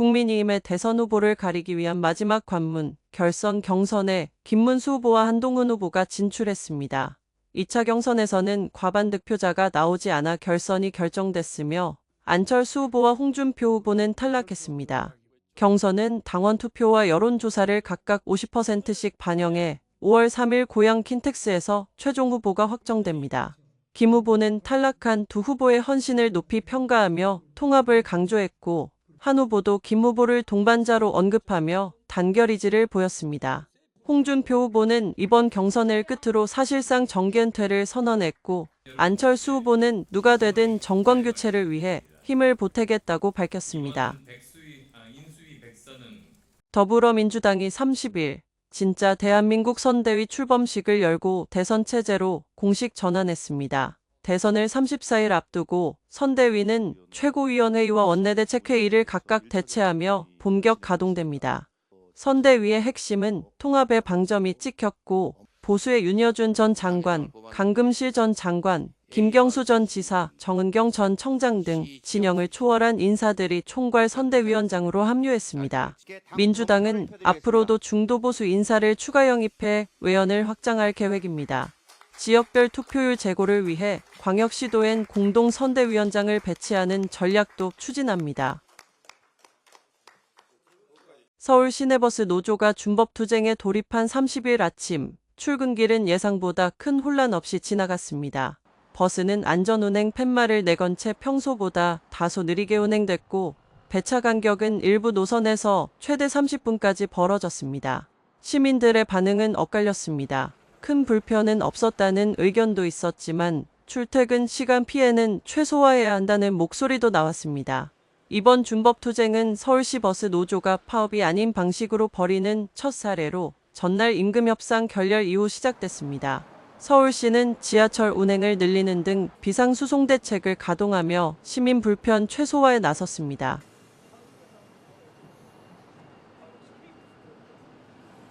국민의힘의 대선 후보를 가리기 위한 마지막 관문, 결선 경선에 김문수 후보와 한동훈 후보가 진출했습니다. 2차 경선에서는 과반 득표자가 나오지 않아 결선이 결정됐으며 안철수 후보와 홍준표 후보는 탈락했습니다. 경선은 당원 투표와 여론조사를 각각 50%씩 반영해 5월 3일 고양 킨텍스에서 최종 후보가 확정됩니다. 김 후보는 탈락한 두 후보의 헌신을 높이 평가하며 통합을 강조했고 한 후보도 김 후보를 동반자로 언급하며 단결 의지를 보였습니다. 홍준표 후보는 이번 경선을 끝으로 사실상 정계은퇴를 선언했고 안철수 후보는 누가 되든 정권 교체를 위해 힘을 보태겠다고 밝혔습니다. 더불어민주당이 30일 진짜 대한민국 선대위 출범식을 열고 대선 체제로 공식 전환했습니다. 대선을 34일 앞두고 선대위는 최고위원회의와 원내대책회의를 각각 대체하며 본격 가동됩니다. 선대위의 핵심은 통합의 방점이 찍혔고 보수의 윤여준 전 장관, 강금실 전 장관, 김경수 전 지사, 정은경 전 청장 등 진영을 초월한 인사들이 총괄 선대위원장으로 합류했습니다. 민주당은 앞으로도 중도보수 인사를 추가 영입해 외연을 확장할 계획입니다. 지역별 투표율 제고를 위해 광역시도엔 공동 선대위원장을 배치하는 전략도 추진합니다. 서울 시내버스 노조가 준법 투쟁에 돌입한 30일 아침 출근길은 예상보다 큰 혼란 없이 지나갔습니다. 버스는 안전운행 팻말을 내건 채 평소보다 다소 느리게 운행됐고 배차 간격은 일부 노선에서 최대 30분까지 벌어졌습니다. 시민들의 반응은 엇갈렸습니다. 큰 불편은 없었다는 의견도 있었지만 출퇴근 시간 피해는 최소화해야 한다는 목소리도 나왔습니다. 이번 준법투쟁은 서울시 버스 노조가 파업이 아닌 방식으로 벌이는 첫 사례로 전날 임금협상 결렬 이후 시작됐습니다. 서울시는 지하철 운행을 늘리는 등 비상수송 대책을 가동하며 시민 불편 최소화에 나섰습니다.